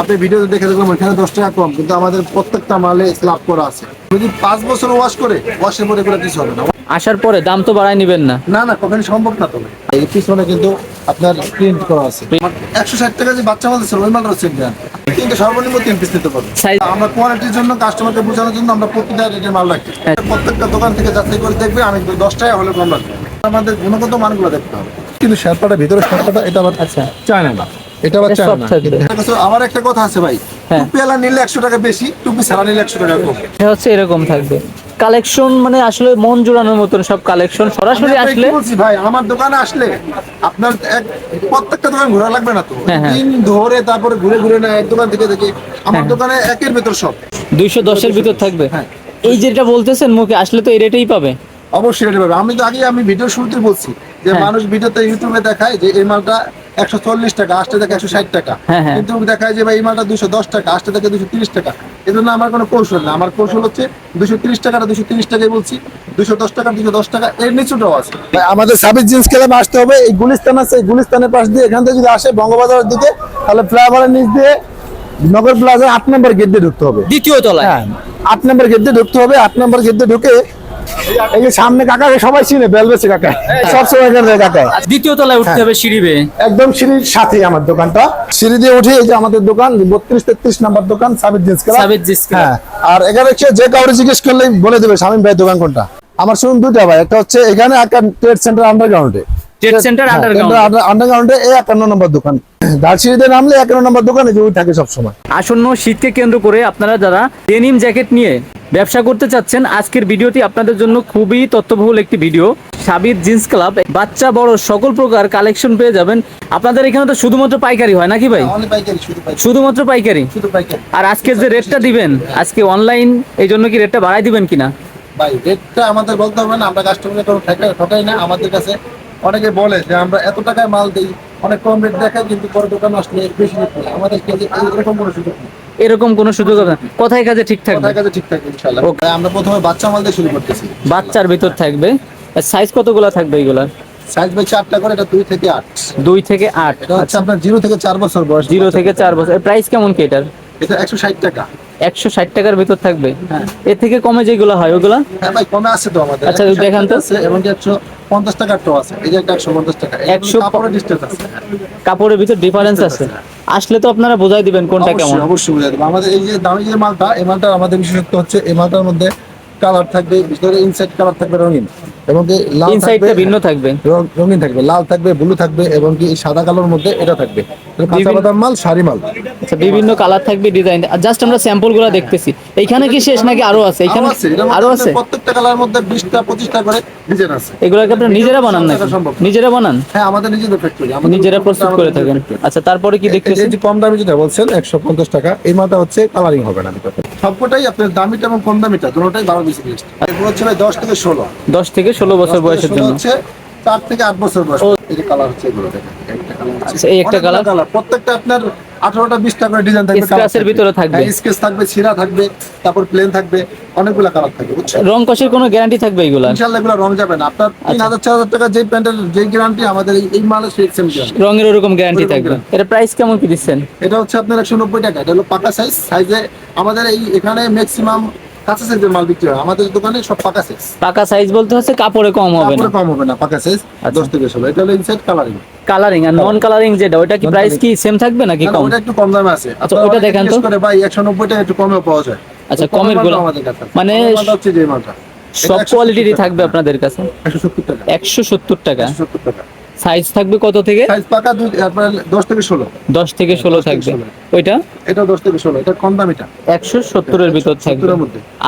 আপনি ভিডিওতে দেখে দেখলাম ওইখানে দশ টাকা কম কিন্তু আমাদের প্রত্যেকটা মালে স্ল্যাব করা আছে। যদি পাঁচ বছর ওয়াশ করে ওয়াশের পরে এগুলো কিছু হবে না। আসার পরে দাম তো বাড়ায় নেবেন না। না না কখনো সম্ভব না তবে এই পিছনে কিন্তু আপনার প্রিন্ট করা আছে। একশো ষাট টাকা যে বাচ্চা মাল ওই দেন কিন্তু সর্বনিম্ন তিন পিস নিতে আমরা কোয়ালিটির জন্য কাস্টমারকে বোঝানোর জন্য আমরা প্রতিটা রেটের মাল রাখি। প্রত্যেকটা দোকান থেকে যাচাই করে দেখবে আমি দশ টাকা হলে কম রাখব আমাদের গুণগত মানগুলো দেখতে হবে। কিন্তু শেরপাটা ভিতরে শেরপাটা এটা আবার আচ্ছা। চায়না না এটা না থাকবে। আমার একটা কথা আছে ভাই। হ্যাঁ। টুপি আলা নিলে একশো টাকা বেশি টুপি ছাড়া নিলে একশো টাকা কম। এটা হচ্ছে এরকম থাকবে। কালেকশন মানে আসলে মন জোড়ানোর মতন সব কালেকশন। সরাসরি আসলে বলছি ভাই আমার দোকানে আসলে আপনার এক প্রত্যেকটা দোকান ঘোরা লাগবে না তো। হ্যাঁ, হ্যাঁ। দিন ধরে তারপরে ঘুরে ঘুরে না এক দোকান থেকে দেখি। আমার দোকানে একের ভেতর সব। দুইশো দশের ভিতর থাকবে? হ্যাঁ। এই যেটা বলতেছেন মুখে আসলে তো এই রেটেই পাবে। অবশ্যই এটা পাবে। আমি তো আগে আমি ভিডিও শুরুতে বলছি যে। মানুষ ভিডিওতে ইউটিউবে দেখায় যে এই মালটা একশো চল্লিশ টাকা আসতে দেখে একশো ষাট টাকা। হ্যাঁ, হ্যাঁ। কিন্তু দেখায় যে ভাই এই মালটা দুশো দশ টাকা আসতে দেখে দুশো তিরিশ টাকা। এই জন্য আমার কোনো কৌশল না। আমার কৌশল হচ্ছে দুশো তিরিশ টাকাটা দুশো তিরিশ টাকাই বলছি দুশো দশ টাকা দুশো দশ টাকা এর নিচুটাও আছে। আমাদের সাবির জিন্স ক্লাবে আসতে হবে। এই গুলিস্তান আছে এই গুলিস্তানের পাশ দিয়ে এখান থেকে যদি আসে বঙ্গবাজারের দিকে তাহলে ফ্লাইওভারের নিচ দিয়ে নগর প্লাজা আট নম্বর গেট দিয়ে ঢুকতে হবে। দ্বিতীয় তলায়। হ্যাঁ আট নম্বর গেট দিয়ে ঢুকতে হবে। আট নম্বর গেট দিয়ে ঢুকে এই যে সামনে কাকাকে সবাই চিনে বেলবেছে কাকা। সবসময় এখানে যায় কাকা। দ্বিতীয় তলায় উঠতে হ্যাঁ। হবে সিঁড়ি একদম সিঁড়ির সাথেই আমার দোকানটা। সিঁড়ি দিয়ে উঠে এই যে আমাদের দোকান বত্রিশ তেত্রিশ নাম্বার দোকান সাবির জিন্স সাবির জিন্স। হ্যাঁ আর এখানে যে কাউরে জিজ্ঞেস করলে বলে দেবে শামীম ভাই দোকান কোনটা? আমার শুনুন দুইটা ভাই একটা হচ্ছে এখানে একটা ট্রেড সেন্টার আন্ডারগ্রাউন্ডে center underground এ। আন্ডারগ্রাউন্ডে এই একান্ন নম্বর দোকান। দার্সিলিতে নামলে একান্ন নম্বর দোকানে যে ওই থাকে সবসময়। আসন্ন শীতকে কেন্দ্র করে আপনারা যারা ডেনিম জ্যাকেট নিয়ে ব্যবসা করতে চাচ্ছেন আজকের ভিডিওটি আপনাদের জন্য খুবই তথ্যবহুল একটি ভিডিও। সাবির জিন্স ক্লাব বাচ্চা বড় সকল প্রকার কালেকশন পেয়ে যাবেন। আপনাদের এখানে তো শুধুমাত্র পাইকারি হয় নাকি ভাই? শুধুমাত্র পাইকারি? আর আজকে যে রেটটা দিবেন আজকে অনলাইন এই জন্য কি রেটটা বাড়াই দিবেন কিনা? ভাই রেটটা আমাদের বলতে হবে না আমরা কাস্টমারকে কোনো ঠকাই না আমাদের কাছে অনেকে বলে যে আমরা এত টাকায় মাল দিই অনেক কম রেট দেখাই কিন্তু পরে দোকানে আসলে বেশি রেট আমাদের এরকম কোনো সুযোগ নেই। এরকম কোনো সুযোগ হবে না। কোথায় কাজে ঠিক থাকবে? কোথায় কাজে ঠিক থাকবে ইনশাআল্লাহ। ওকে আমরা প্রথমে বাচ্চা মাল দিয়ে শুরু করতেছি। বাচ্চার ভিতর থাকবে। সাইজ কতগুলো থাকবে এগুলা? সাইজ ভাই চারটা করে এটা দুই থেকে আট। দুই থেকে আট। এটা আপনার জিরো থেকে চার বছর বয়স জিরো থেকে চার বছর। প্রাইস কেমন কি এটার? এটা একশো ষাট টাকা। একশো ষাট টাকার ভিতর থাকবে। এর থেকে কমে যেগুলো হয় ওগুলা? হ্যাঁ কমে আছে তো আমাদের। আচ্ছা, 160 দেখান তো। এবং একশো পঞ্চাশ টাকার টো আছে। এই যে একশো পঞ্চাশ টাকা। একশো 100 কাপড়ের ডিস্টেন্স আছে। কাপড়ের ভিতর ডিফারেন্স আছে। আসলে তো আপনারা বোঝাই দিবেন কোনটা কেমন। অবশ্যই অবশ্যই বুঝাই দেবো। আমাদের এই যে দামি যে মালটা এই মালটা আমাদের বিশেষত্ব হচ্ছে এই মালটার মধ্যে কালার থাকবে ভিতরে ইনসাইড কালার থাকবে রঙিন। এবং কি লাল থাকবে ভিন্ন থাকবে। রঙিন থাকবে লাল থাকবে ব্লু থাকবে এবং কি সাদা কালোর মধ্যে এটা থাকবে। কাঁচা বাদাম মাল শাড়ি মাল। আচ্ছা বিভিন্ন কালার থাকবে ডিজাইন জাস্ট আমরা স্যাম্পলগুলো দেখতেছি। এইখানে কি শেষ নাকি আরও আছে? এখানে আরও আছে প্রত্যেকটা কালার মধ্যে বিশটা পঁচিশটা করে ডিজাইন আছে। এগুলোকে আপনারা নিজেরা বানান নাকি। নিজেরা বানান? হ্যাঁ আমাদের নিজেদের ফ্যাক্টরি নিজেরা প্রস্তুত করে থাকেন। আচ্ছা তারপরে কি এই দেখতেছি যে কম দামি যেটা বলছেন একশো পঞ্চাশ টাকা এই মালটা হচ্ছে কালারিং হবে না সবকটাই আপনার দামিটা এবং কম দামিটা দুটোটাই বারো বেশি লিস্ট এগুলো হচ্ছে ভাই দশ থেকে ষোলো। দশ থেকে ষোলো বছর বয়সের জন্য। চার থেকে আট বছর বয়স। এই যে কালার হচ্ছে এগুলো একটা কালার আচ্ছা, এই একটা colour, প্রত্যেকটা আপনার আঠারোটা বিশটা করে ডিজাইন থাকবে ভিতরে থাকবে। স্কেচ থাকবে ছিঁড়া থাকবে তারপর প্লেন থাকবে অনেকগুলো কালার থাকবে বুঝছেন? রং কষের কোনো গ্যারান্টি থাকবে এগুলা? ইনশাল্লাহ এগুলো রং যাবে না। আপনার আচ্ছা। তিন হাজার চার হাজার টাকা যে প্যান্টের যে গ্যারান্টি আমাদের এই- সেই সেম গ্যারান্টি রঙের ওরকম গ্যারান্টি থাকবে। এটা প্রাইস কেমন কি দিচ্ছেন? এটা হচ্ছে আপনার একশো নব্বই টাকা এটা হলো পাকা সাইজ সাইজে আমাদের এই এখানে ম্যাক্সিমাম কাঁচা সাইজের মাল বিক্রি হয়। আমাদের দোকানে সব পাকা সাইজ পাকা সাইজ বলতে হচ্ছে কাপড়ে কম হবে না। কম হবে না পাকা সাইজ আচ্ছা। দশ থেকে ষোলো। এটা হলো ইনসাইড কালারিং কালারিং আর নন কালারিং যেটা ওটা কি প্রাইস কি সেম থাকবে নাকি কম? ওটা একটু কম দামে আছে। আচ্ছা, ওটা দেখান তো। করে ভাই একশো নব্বই টাকা একটু কমেও পাওয়া যায়? আচ্ছা, কমের গুলো- আমাদের কাছে। মানে হচ্ছে যে মালটা। সব কোয়ালিটিরই থাকবে আপনাদের কাছে? একশো সত্তর টাকা। একশো সত্তর টাকা? একশো সত্তর টাকা। সাইজ থাকবে কত থেকে? সাইজ পাকা দুই আপনার দশ থেকে 16 10 থেকে ষোলো দশ থেকে থাকবে। ওইটা? এটা দশ থেকে ষোলো এটা কম দামিটা। একশো সত্তরের ভিতর থাকবে।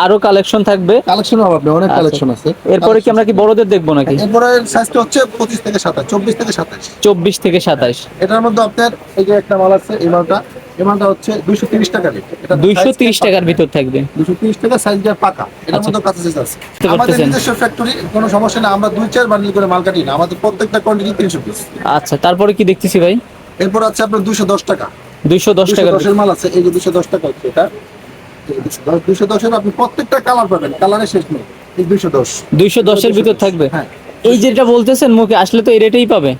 আরও কালেকশন থাকবে? কালেকশন হবে আপনি অনেক আচ্ছা। কালেকশন আছে। এরপরে কি আমরা কি বড়দের দেখব নাকি? এরপরে সাইজটা হচ্ছে পঁচিশ থেকে সাতাশ চব্বিশ থেকে সাতাশ। চব্বিশ থেকে সাতাশ। এটার মধ্যে আপনার এই যে একটা মাল আছে এই মালটা এই হচ্ছে দুইশো তিরিশ টাকা রেট। এটা দুইশো তিরিশ টাকার ভিতর থাকবে। দুশো তিরিশ টাকা সাইজ দেওয়া পাকা? এটার আচ্ছা। মধ্যে কাঁচা আছে। আমাদের নিজস্ব ফ্যাক্টরি কোনো সমস্যা না আমরা দুই চার বান্ডিল করে মাল কাটি না। আমাদের প্রত্যেকটা কোয়ান্টিটি তিনশো পিস আচ্ছা তারপরে কি দেখতেছি ভাই? এরপর আছে আপনার দুশো দশ টাকা। দুইশো দশ দুশো টাকার দশের মাল আছে এই যে দুশো দশ টাকা হচ্ছে এটা। দুশো দশের আপনি প্রত্যেকটা কালার পাবেন কালারে শেষ নেই। এই দুশো দশ। দুইশো দশের ভিতর থাকবে? হ্যাঁ। এই যেটা বলতেছেন মুখে আসলে তো এই রেটেই পাবে।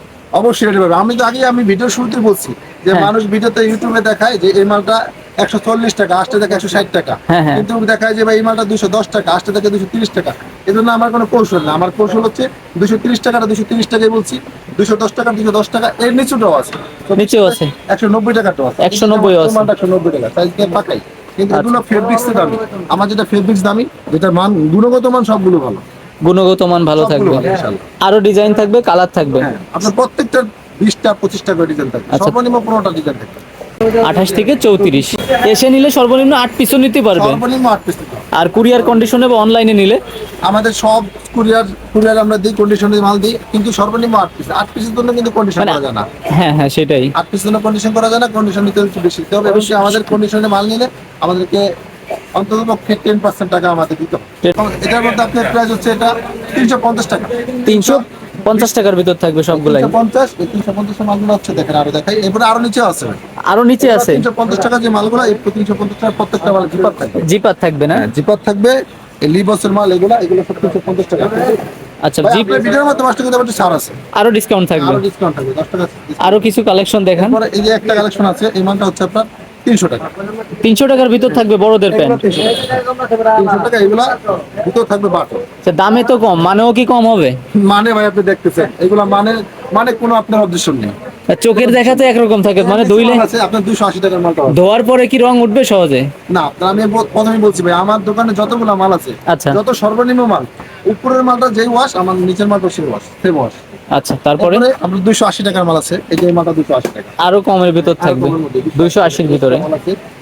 অবশ্যই রেডি পাবে। আমি তো আগে আমি ভিডিও শুরুতে বলছি যে হ্যাঁ। মানুষ ভিডিওতে ইউটিউবে দেখায় যে এই মালটা একশো চল্লিশ টাকা আসতে থাকে একশো ষাট টাকা। হ্যাঁ, হ্যাঁ। কিন্তু দেখায় যে ভাই এই মালটা দুশো দশ টাকা আসতে থাকে দুশো তিরিশ টাকা। এই জন্য আমার কোনো কৌশল না আমার কৌশল হচ্ছে দুশো তিরিশ টাকাটা দুশো তিরিশ টাকাই বলছি দুশো দশ টাকা দুশো দশ টাকা এর নিচুটাও আছে। নিচেও আছে। একশো নব্বই টাকাটাও আছে। 190 ও আছে। একশো নব্বই টাকা সাইজ পাকাই। কিন্তু আচ্ছা। এগুলো ফেব্রিক্স দামি। আমার যেটা ফেব্রিক্স দামি যেটা মান গুণগত মান সবগুলো ভালো। গুণগত মান ভালো থাকবে। আরও ডিজাইন থাকবে কালার থাকবে। হ্যাঁ আপনার প্রত্যেকটা বিশটা পঁচিশটা করে ডিজাইন থাকবে। আচ্ছা। সর্বনিম্ন পনেরোটা ডিজাইন থাকবে। আঠাশ থেকে চৌত্রিশ। এসে নিলে সর্বনিম্ন আট পিসও নিতে পারবে। সর্বনিম্ন আট পিস আর কুরিয়ার কন্ডিশনে বা অনলাইনে নিলে? আমাদের সব কুরিয়ার কুরিয়ার আমরা দিই কন্ডিশনে মাল দিই কিন্তু সর্বনিম্ন আট পিস আট পিসের জন্য কিন্তু কন্ডিশন মানে- করা যায় না। হ্যাঁ হ্যাঁ সেটাই। আট পিসের জন্য কন্ডিশন করা যায় না কন্ডিশন নিতে বেশি এবং কি আমাদের কন্ডিশনে মাল নিলে আমাদেরকে অন্তত পক্ষে টেন পার্সেন্ট টাকা আমাদের দিতে হবে। এটার মধ্যে আপনার প্রাইস হচ্ছে এটা তিনশো পঞ্চাশ টাকা। তিনশো পঞ্চাশ টাকার ভিতর থাকবে সবগুলাই। পঞ্চাশ তিনশো পঞ্চাশের মালগুলো হচ্ছে দেখেন আরও দেখাই। এরপরে আরও নিচে আছে। আরও নিচে আছে। তিনশো পঞ্চাশ টাকা যে মালগুলো এই তিনশো পঞ্চাশ টাকা প্রত্যেকটা মাল জিপার থাকবে। জিপার থাকবে না? হ্যাঁ জিপার থাকবে। লিবসের মাল এগুলো এগুলো সব তিনশো পঞ্চাশ টাকা। আচ্ছা ভাই, জিপ ভিডিওর মধ্যে পাঁচ টাকা দেওয়ার একটু ছাড় আছে। আরও ডিসকাউন্ট থাকবে। আরও ডিসকাউন্ট থাকবে দশ টাকা। আরও কিছু কালেকশন দেখান। এই যে একটা কালেকশন আছে এই মালটা হচ্ছে আপনার তিনশো টাকা। তিনশো টাকার ভিতর থাকবে বড়দের প্যান্ট। তিনশো টাকা। এগুলা ভিতর থাকবে বাটো। আচ্ছা, দামে তো কম মানেও কি কম হবে? মানে ভাই আপনি দেখতেছেন এগুলা মানে মানে কোনো আপনার অদৃশ্য নেই। চোখের দেখা তো একরকম থাকে মানে ধুইলে আছে আপনার দুশো আশি টাকার হবে। ধোয়ার পরে কি রং উঠবে সহজে? না আমি প্রথমে বলছি ভাই আমার দোকানে যতগুলা মাল আছে আচ্ছা। যত সর্বনিম্ন মাল উপরের মালটা যেই ওয়াশ আমার নিচের মালটা সেই ওয়াশ সেম ওয়াশ আচ্ছা তারপরে? আমরা আপনার দুশো আশি টাকার মাল আছে। এই যে মালটা দুশো আশি টাকা। আরও কমের ভিতর থাকবে। কমের মধ্যে। দুইশো আশির ভিতরে।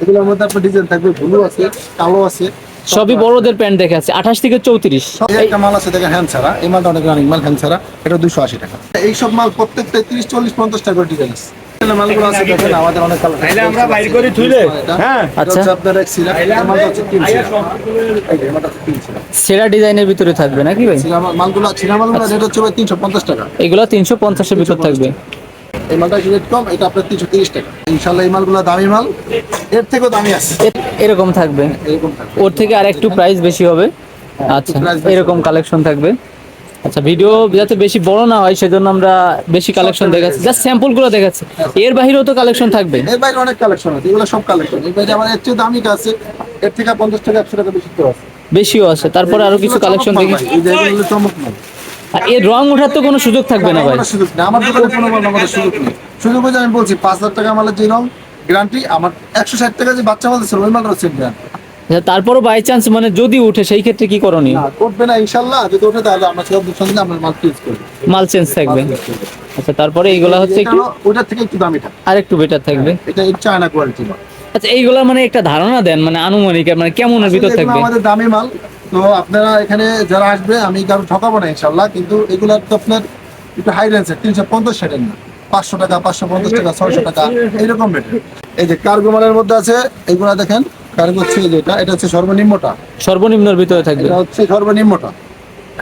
এগুলোর মধ্যে আপনার ডিজাইন থাকবে ব্লু আছে কালো আছে। সবই বড়দের প্যান্ট দেখে আছে আঠাশ থেকে চৌত্রিশ। এই একটা মাল আছে দেখেন হ্যান্ড ছাড়া। এই মালটা অনেক রানিং মাল হ্যান্ড ছাড়া। এটা দুশো আশি টাকা। এই সব মাল প্রত্যেকটা তিরিশ চল্লিশ পঞ্চাশ টাকা করে ডিজাইন আছে। এই মালগুলো আছে দেখেন আমাদের অনেক কালার তাইলে আমরা বাইর করে থুইলে? হ্যাঁ। আচ্ছা। আচ্ছা আপনার এক সিরা মালটা হচ্ছে সিরা ডিজাইনের ভিতরে থাকবে নাকি ভাই? সিরা মাল- মালগুলো সিরা মালগুলো রেট হচ্ছে ভাই তিনশো পঞ্চাশ টাকা। এগুলো তিনশো পঞ্চাশের ভিতর থাকবে। এই মালটা রেট কম এটা আপনার তিনশো তিরিশ টাকা। ইনশাল্লাহ এই মালগুলো দামি মাল এর থেকেও দামি আছে। এরকম থাকবে। এরকম থাকবে। ওর থেকে আর একটু প্রাইস বেশি হবে। আচ্ছা এরকম কালেকশন থাকবে। আচ্ছা ভিডিও যাতে বেশি বড় না হয় সেজন্য আমরা বেশি কালেকশন দেখাচ্ছি। জাস্ট স্যাম্পলগুলো দেখাচ্ছি। এর বাইরেও তো কালেকশন থাকবে। এর বাইরে অনেক কালেকশন আছে এগুলো সব কালেকশন এর বাইরে আমার এর চেয়ে দামিটা আছে এর থেকে পঞ্চাশ টাকা একশো টাকা বেশি তো আছে। বেশিও আছে। তারপরে আরও কিছু কালেকশন দেখি। এই যে এগুলো চমক মাল। আর এর রং ওঠার তো কোনো সুযোগ থাকবে না ভাই। আমার সুযোগ নেই। আমার দোকানে কোনো মাল আমাদের সুযোগ নেই। সুযোগ হচ্ছে আমি বলছি পাঁচ হাজার টাকা মালের যে রং গ্যারান্টি আমার একশো ষাট টাকা যে বাচ্চা দিচ্ছে ওই মালটা হচ্ছে গ্যারান্টি আচ্ছা, তারপরও বাই চান্স মানে যদি উঠে সেই ক্ষেত্রে কি করণীয়? না করবে না ইনশাল্লাহ। যদি ওঠে তাহলে আমরা সব সঙ্গে আমরা মাল ফিউজ করব। মাল চেঞ্জ থাকবে। আচ্ছা তারপরে এইগুলা হচ্ছে একটু ওটার থেকে একটু দামিটা আর একটু বেটার থাকবে। এটা চায়না কোয়ালিটি আচ্ছা এইগুলা মানে একটা ধারণা দেন মানে আনুমানিক মানে কেমনের ভিতর থাকবে? আমাদের দামি মাল। তো আপনারা এখানে যারা আসবে আমি কারও ঠকাবো না ইনশাল্লাহ কিন্তু এগুলো তো আপনার একটু হাই রেঞ্জের তিনশো পঞ্চাশ ষাটের না। পাঁচশো টাকা পাঁচশো পঞ্চাশ টাকা ছয়শো টাকা এইরকম রেটের এই যে কার্গো মালের মধ্যে আছে এগুলা দেখেন কার্গো হচ্ছে যেটা এটা হচ্ছে সর্বনিম্নটা। সর্বনিম্নর ভিতরে থাকবে। এটা হচ্ছে সর্বনিম্নটা।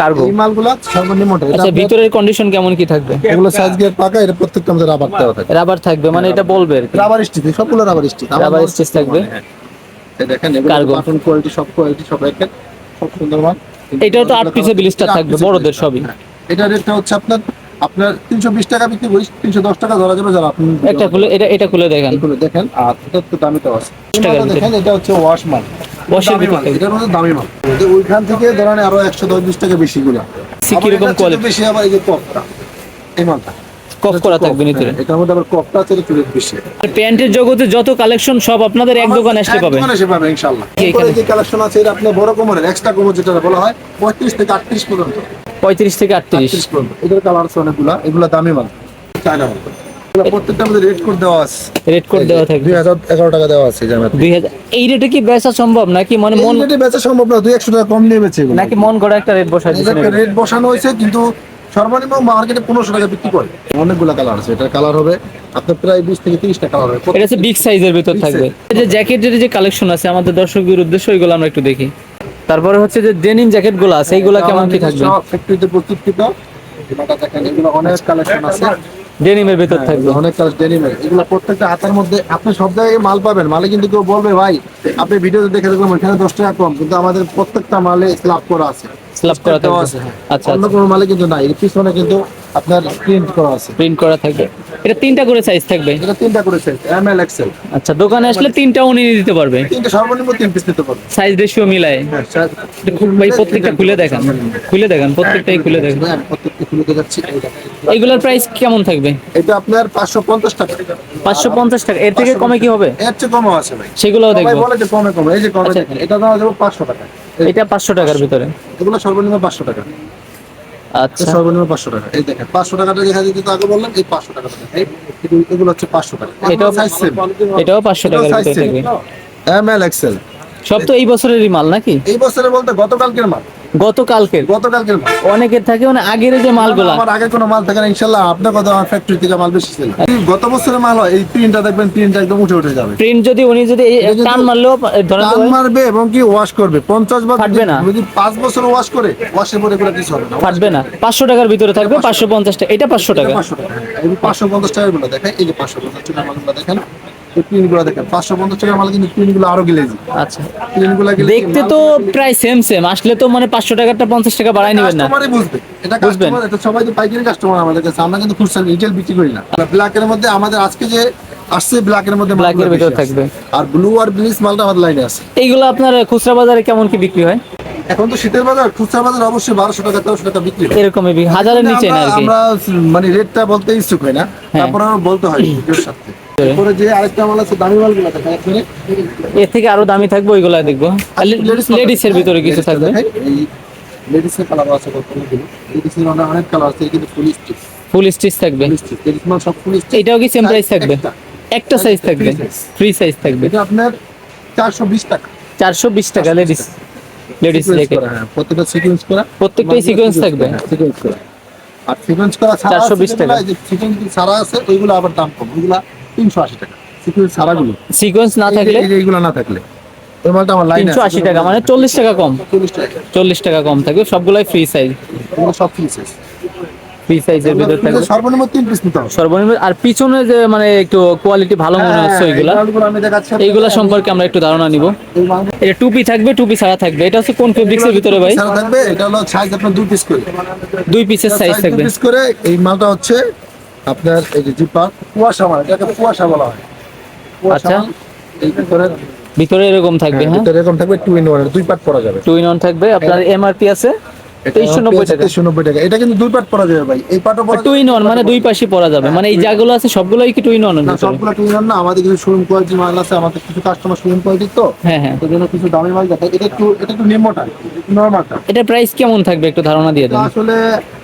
কার্গো এই মালগুলা সর্বনিম্নটা আচ্ছা ভিতরের কন্ডিশন কেমন কি থাকবে? এগুলো সাইজ গিয়ে পাকা এটা প্রত্যেকটা আমাদের রাবার দেওয়া থাকে। রাবার থাকবে মানে এটা বলবে রাবার স্টিচ সবগুলো রাবার স্টিচ রাবার স্টিচ থাকবে। দেখেন এগুলো। বাটন কোয়ালিটি সব কোয়ালিটি সব একের খুব সুন্দর মাল এটাও তো আট পিসে ব্লিস্টার থাকবে বড়দের সবই। এটা রেটটা হচ্ছে আপনার আপনার তিনশো বিশ টাকা বিক্রি করি তিনশো দশ টাকা ধরা যাবে যারা আপনি একটা খুলে এটা এটা খুলে দেখেন। দেখেন আর এটা তো আছে। টাকার মালটা ভিতরে। দেখেন এটা হচ্ছে ওয়াশ মাল। দামি ভিতরে এটার মধ্যে দামি মাল। তো ওইখান থেকে ধরেন আরও একশো দশ বিশ টাকা বেশি গুলো কীরকম এটার বেশি আবার এই যে কপটা এই মালটা। কফ করা থাকবে হ্যাঁ, এটার মধ্যে আবার কপটা আছে এটা বেশি প্যান্টের জগতে যত কালেকশন সব আপনাদের এক দোকানে এক পাবে। দোকানে এসে পাবে ইনশাআল্লাহ। এখানে। যে কালেকশন আছে এটা আপনার বড় কোমরের এক্সট্রা কোমর যেটা বলা হয় পঁয়ত্রিশ থেকে আটত্রিশ পর্যন্ত। পঁয়ত্রিশ থেকে আটত্রিশ। আটত্রিশ পর্যন্ত। এটার কালার আছে অনেকগুলা এগুলা দামি মাল। চায়না মাল। প্রত্যেকটা আমাদের রেড কোড দেওয়া আছে। রেড কোড দেওয়া হাজার এগারো টাকা দেওয়া আছে জামাতে এই রেটে কি বেচা সম্ভব? নাকি মানে মন রেটে বেচা সম্ভব না দুই একশো টাকা কম নিয়ে বেচে নাকি মন একটা রেট রেট বসানো হয়েছে কিন্তু সর্বনিম্ন মার্কেটে পনেরোশো টাকা বিক্রি করে। অনেকগুলো কালার আছে এটার কালার হবে আপনার প্রায় বিশ থেকে তিরিশটা কালার হবে। এটা হচ্ছে বিগ সাইজের ভিতর থাকবে। যে জ্যাকেটের যে কালেকশন আছে আমাদের দর্শকদের উদ্দেশ্যে ওইগুলো আমরা একটু দেখি। তারপরে হচ্ছে যে ডেনিম জ্যাকেটগুলো আছে এইগুলা কেমন কি থাকবে? ফ্যাক্টরিতে প্রস্তুতকৃত এগুলো অনেক কালেকশন আছে। ডেনিমের ভিতর থাকবে। অনেক কাজ ডেনিমের এগুলো প্রত্যেকটা হাতের মধ্যে আপনি সব জায়গায় মাল পাবেন। মালে কিন্তু কেউ বলবে ভাই আপনি ভিডিওতে দেখে দেখলাম এখানে দশ টাকা কম। কিন্তু আমাদের প্রত্যেকটা মালে লাভ করা আছে। স্ল্যাব করা থাকবে হ্যাঁ। আচ্ছা অন্য আচ্ছা। কোনো মালে কিন্তু নাই পিছনে কিন্তু আপনার প্রিন্ট করা আছে। প্রিন্ট করা থাকবে এটা তিনটা করে সাইজ থাকবে। এটা তিনটা করে সাইজ এম এল এক্সেল আচ্ছা দোকানে আসলে তিনটা উনি দিতে পারবে। তিনটা সর্বনিম্ন তিন পিস নিতে পারবে। সাইজ রেশিও মিলায়। হ্যাঁ, ভাই প্রত্যেকটা খুলে দেখান। খুলে দেখান প্রত্যেকটাই খুলে দেখান। হ্যাঁ, প্রত্যেকটা খুলে দেখাচ্ছি প্রাইস কেমন থাকবে? এটা আপনার পাঁচশো পঞ্চাশ টাকা। পাঁচশো পঞ্চাশ টাকা। এর থেকে কমে কি হবে? এর চেয়ে কমও আছে ভাই। সেগুলোও দেখব। বলে যে কমে কমে। এই যে কমে আচ্ছা। এটা দেওয়া যাবে পাঁচশো টাকা। এই- এটা পাঁচশো টাকার ভিতরে। এগুলো সর্বনিম্ন পাঁচশো টাকা। আচ্ছা। সর্বনিম্ন পাঁচশো টাকা। এই দেখেন পাঁচশো টাকাটা দেখা দিতে তো আগে বললাম এই পাঁচশো টাকা এগুলো হচ্ছে পাঁচশো টাকা। এটাও এটাও পাঁচশো টাকার ভিতরে এম এল এক্সেল। সব তো এই বছরেরই মাল নাকি? এই বছরের বলতে গতকালকের মাল। গতকালকের? গতকালকের অনেকের থাকে মানে আগের যে মালগুলা। আমার আগে কোনো মাল থাকে না ইনশাল্লাহ আপনার কথা আমার ফ্যাক্টরি থেকে মাল বেশি ছিল। গত বছরের মাল হয় এই প্রিন্টটা দেখবেন প্রিন্টটা একদম উঠে উঠে যাবে। প্রিন্ট যদি উনি যদি টান মারলেও ধরেন টান মারবে এবং কি ওয়াশ করবে। পঞ্চাশ বার ফাটবে না। যদি পাঁচ বছর ওয়াশ করে ওয়াশের পরে এগুলো কিছু হবে না। ফাটবে না। পাঁচশো টাকার ভিতরে থাকবে পাঁচশো। পঞ্চাশ টাকা। এটা পাঁচশো টাকা। পাঁচশো টাকা। এই পাঁচশো পঞ্চাশ টাকারগুলো দেখেন এই যে পাঁচশো পঞ্চাশ টাকার মালগুলো দেখেন। এই প্রিন্ট দেখেন পাঁচশো পঞ্চাশ টাকার মাল কিন্তু প্রিন্ট আরও গিলেজি আচ্ছা। প্রিন্ট দেখতে তো প্রায় সেম সেম আসলে তো মানে পাঁচশো টাকাটা পঞ্চাশ টাকা বাড়াই নেবেন না। কাস্টমারই বুঝবে। এটা কাস্টমার এটা সবাই তো পাইকারি কাস্টমার আমাদের কাছে। আমরা কিন্তু খুচরা রিটেল বিক্রি করি না। ব্ল্যাকের মধ্যে আমাদের আজকে যে আসছে ব্ল্যাকের মধ্যে Black এর মালগুলো ভিতর বেশি আছে। থাকবে। আর ব্লু আর ব্লিচ মালটা আমাদের লাইনে আছে। এইগুলো আপনার খুচরা বাজারে কেমন কি বিক্রি হয়? এখন তো শীতের বাজার খুচরা বাজার অবশ্যই বারোশো টাকা তেরোশো টাকা বিক্রি হয়। এরকমই হাজারের নিচে না আমরা- কি? আমরা মানে রেটটা বলতে ইচ্ছুক হয় না। হ্যাঁ। তারপরে বলতে হয় সাথে এরপরে যে আরেকটা মাল আছে দামি মালগুলো দেখা যাচ্ছে এর থেকে আরও দামি থাকবে ওইগুলো দেখব। লেডিস এর ভিতরে কিছু থাকবে। দেখাই, এই কালার আছে কতগুলো লেডিসের অনেক অনেক কালার আছে কিন্তু ফুল স্টিচ ফুল স্টিচ থাকবে। লেডিস মাল সব ফুল স্টিচ এটাও কি সেম প্রাইস থাকবে? একটা। একটা সাইজ থাকবে। ফ্রি সাইজ থাকবে। এটা আপনার চারশো বিশ টাকা। চারশো বিশ টাকা লেডিস লেডিস জ্যাকেট হ্যাঁ, প্রত্যেকটা সিকোয়েন্স করা। প্রত্যেকটাই sequence থাকবে। সিকোয়েন্স করা। আর সিকোয়েন্স করা ছাড়া 420 টাকা। সিকোয়েন্স ছাড়া আছে ওইগুলো আবার দাম কম। ওইগুলা তিনশো আশি টাকা। সিকোয়েন্স ছাড়াগুলো সিকোয়েন্স না থাকলে? এইগুলো না থাকলে। ওই মালটা আমার লাইন তিনশো আশি টাকা মানে চল্লিশ টাকা কম। চল্লিশ টাকা। চল্লিশ টাকা কম থাকবে সবগুলাই ফ্রি সাইজ সব ফ্রি সাইজ ফ্রি সাইজের ভিতরে থাকবে। সর্বনিম্ন তিন পিস নিতে হবে। সর্বনিম্ন আর পিছনে যে মানে একটু কোয়ালিটি ভালো মনে হচ্ছে হ্যাঁ, ওইগুলা দেখাচ্ছি আপনাকে। এইগুলা সম্পর্কে আমরা একটু ধারণা নিব। এটা টুপি থাকবে টুপি ছাড়া থাকবে। এটা হচ্ছে কোন ফেব্রিক্সের ভিতরে ভাই? থাকবে এটা হলো সাইজ আপনার দুই পিস করে। দুই পিসের সাইজ থাকবে। পিস করে এই মালটা হচ্ছে আপনার এই যে জিপার কুয়াশা মাল এটাকে কুয়াশা বলা হয়। কুয়াশা আচ্ছা। এই ভিতরে ভিতরে এরকম থাকবে হ্যাঁ ভিতরে এরকম থাকবে টু ইন ওয়ান দুই পার্ট পরা যাবে। টু ইন ওয়ান থাকবে আপনার এমআরপি আছে? টাকা। এটা কিন্তু দুই পরা যাবে ভাই। এই টু ইন ওয়ান মানে দুই পাশে পরা যাবে। মানে এই জায়গাগুলো আছে সবগুলোই কি টু ইন ওয়ান না সবগুলো টু ইন ওয়ান না আমাদের কিছু শোরুম কোয়ালিটি মাল আছে আমাদের কিছু কাস্টমার শোরুম কোয়ালিটি তো। হ্যাঁ হ্যাঁ। জন্য কিছু দামি মাল দেখায় এটা একটু এটা একটু নিম্নটা নর্মালটা এটা প্রাইস কেমন থাকবে একটু ধারণা দিয়ে দেন। আসলে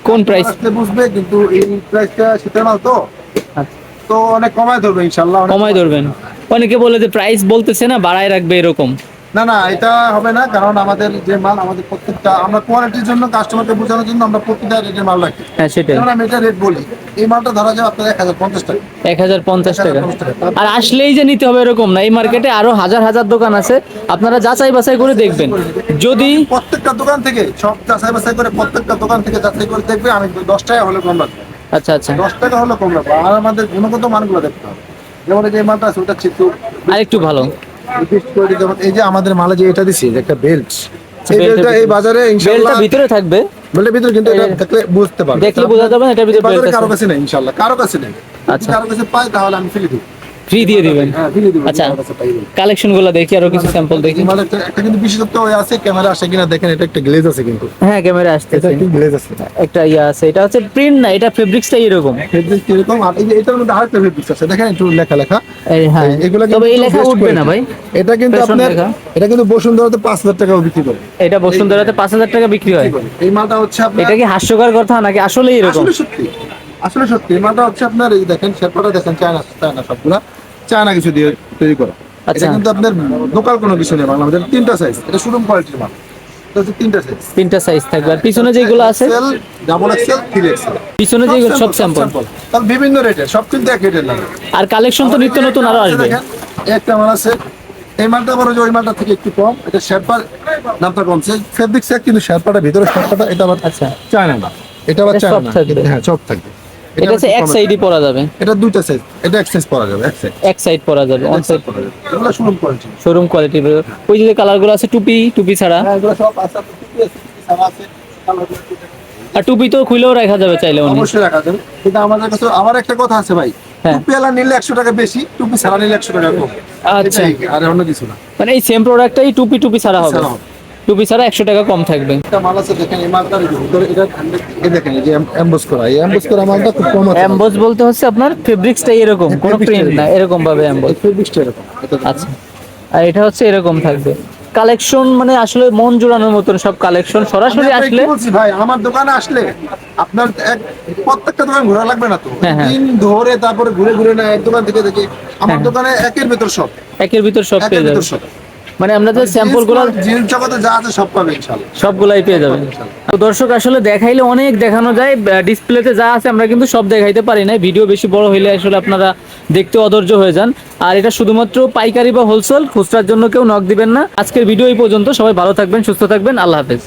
কোন প্রাইস বুঝবে কিন্তু এই প্রাইসটা শীতের মাল তো। আচ্ছা। তো অনেক কমায় ধরবে ইনশাল্লাহ কমায় কমাই ধরবেন। অনেকে বলে যে প্রাইস বলতেছে না বাড়ায় রাখবে এরকম। না না এটা হবে না কারণ আমাদের যে মাল আমাদের প্রত্যেকটা আমরা কোয়ালিটির জন্য কাস্টমারকে বোঝানোর জন্য আমরা প্রতিটা রেটের মাল রাখি। হ্যাঁ সেটাই। যেমন আমি এটা রেট বলি এই মালটা ধরা যায় আপনার এক হাজার পঞ্চাশ টাকা। এক হাজার পঞ্চাশ টাকা। 1050 টাকা। আর আসলেই যে নিতে হবে এরকম না এই মার্কেটে আরও হাজার হাজার দোকান আছে আপনারা যাচাই বাছাই করে দেখবেন। যদি প্রত্যেকটা দোকান থেকে সব যাচাই বাছাই করে প্রত্যেকটা দোকান থেকে যাচাই করে দেখবে আমি দশ টাকা হলে কম রাখব। আচ্ছা আচ্ছা। দশ টাকা হলে কম রাখব। আর আমাদের গুণগত মানগুলো দেখতে হবে। যেমন এই যে মালটা আছে ওটা চিত্র আরেকটু ভালো। যেমন এই যে আমাদের মালে যে এটা দিছি যে একটা বেল্ট এই বেল্টটা এই। বাজারে ইনশাআল্লাহ ভিতরে থাকবে। বেল্টের ভিতরে কিন্তু এটা দেখলে বুঝতে পারবে। দেখলে বোঝা যাবে ভিতরে কারও কাছে নেই ইনশাআল্লাহ কারও কাছে নেই। আচ্ছা। কারও কাছে পাই তাহলে আমি ফেলে দিই। ফ্রি দিয়ে দিবেন? হ্যাঁ ফ্রি দিব আচ্ছা। কালেকশনগুলো দেখি আরও কিছু স্যাম্পল দেখি। একটা একটা কিন্তু বিশেষত্ব হয়ে আছে ক্যামেরা আসে কিনা দেখেন এটা একটা গ্লেজ আছে কিন্তু। হ্যাঁ ক্যামেরা এটা আসতেছে। গ্লেজ আছে। একটা ইয়া আছে এটা হচ্ছে প্রিন্ট না এটা ফেব্রিক্সটাই এরকম। ফেব্রিক কীরকম? আর এই এটার মধ্যে আরেকটা ফেব্রিক আছে দেখেন একটু লেখা লেখা এই হ্যাঁ এগুলো তবে এই লেখা উঠবে না ভাই। এটা কিন্তু আপনার এটা কিন্তু বসুন্ধরাতে পাঁচ হাজার টাকা বিক্রি করে। এটা বসুন্ধরাতে পাঁচ হাজার টাকা বিক্রি হয়। এই মালটা হচ্ছে আপনার এটা কি হাস্যকর কথা নাকি আসলেই এরকম? আসলে সত্যি। আসলে সত্যি মালটা হচ্ছে আপনার এই দেখেন শেরপাটা দেখেন চায়না চায়না সবগুলা। চায়না কিছু দিয়ে তৈরি করা। আচ্ছা। এটা কিন্তু আপনার লোকাল কোনো কিছু নেই বাংলাদেশের তিনটা সাইজ এটা শুরুম কোয়ালিটির মাল। এটা তিনটা সাইজ থাকবে। আর পিছনে যেগুলো আছে? ডাবল এক্সেল থ্রি এক্সেল পিছনে যেগুলো সব স্যাম্পল তাহলে বিভিন্ন রেটের সব কিন্তু এক রেটের লাগে আর কালেকশন তো নিত্য নতুন আরও আসবে। একটা মাল আছে। এই মালটা ওই মালটা থেকে একটু কম। এটা শেরপার দামটা কমছে। ফেব্রিক কিন্তু শেরপাটা ভিতরে শেরপাটা এটা আবার আচ্ছা। চায়না না এটা আবার চায়না না হ্যাঁ সব থাকবে। এটা হচ্ছে এক সাইডই পরা যাবে। এটা দুইটা সাইজ এটা এক সাইজ পরা যাবে এক সাইজ এক সাইড পরা যাবে অন সাইড এগুলো শুরুম কোয়ালিটি শোরুম কোয়ালিটি ওই যে কালারগুলো আছে টুপি টুপি ছাড়া। হ্যাঁ এগুলো সব আছে টুপি আছে, ছাড়া আছে, আর টুপি তো খুলেও রাখা যাবে চাইলে উনি। অবশ্যই রাখা যাবে। কিন্তু আমাদের কাছে আমার একটা কথা আছে ভাই। হ্যাঁ। টুপি আলা নিলে একশো টাকা বেশি টুপি ছাড়া নিলে একশো টাকা কম। আচ্ছা। আর অন্য কিছু না। মানে এই সেম প্রোডাক্টটাই টুপি টুপি ছাড়া হবে। টুপি ছাড়া একশো টাকা কম থাকবে। মাল আছে দেখেন এই মালটার ভিতরে এটা দেখেন এই যে এমবোস করা। এই এমবোস করা মালটা খুব কম আছে। এমবস বলতে হচ্ছে আপনার ফেব্রিক্সটাই এরকম কোনো প্রিন্ট না এরকম। ভাবে এমবস ফেব্রিক্সটা এরকম। আচ্ছা। আর এটা হচ্ছে এরকম থাকবে। কালেকশন মানে আসলে মন জোড়ানোর মতন সব কালেকশন সরাসরি আসলে ভাই আমার দোকানে আসলে আপনার এক প্রত্যেকটা দোকান ঘোরা লাগবে না তো? হ্যাঁ, হ্যাঁ। দিন ধরে তারপরে ঘুরে ঘুরে না এক দোকান থেকে দেখে আমার দোকানে একের ভিতর সব। একের ভিতর সব পেয়ে যাবে। সব। মানে আমরা যে স্যাম্পলগুলো জিন্স জগতে যা আছে সব পাবেন ইনশাআল্লাহ। সবগুলাই পেয়ে যাবেন তো দর্শক আসলে দেখাইলে অনেক দেখানো যায় ডিসপ্লেতে যা আছে আমরা কিন্তু সব দেখাইতে পারি না ভিডিও বেশি বড় হইলে আসলে আপনারা দেখতে অধৈর্য হয়ে যান। আর এটা শুধুমাত্র পাইকারি বা হোলসেল খুচরার জন্য কেউ নক দিবেন না। আজকের ভিডিও এই পর্যন্ত। সবাই ভালো থাকবেন সুস্থ থাকবেন। আল্লাহ হাফেজ।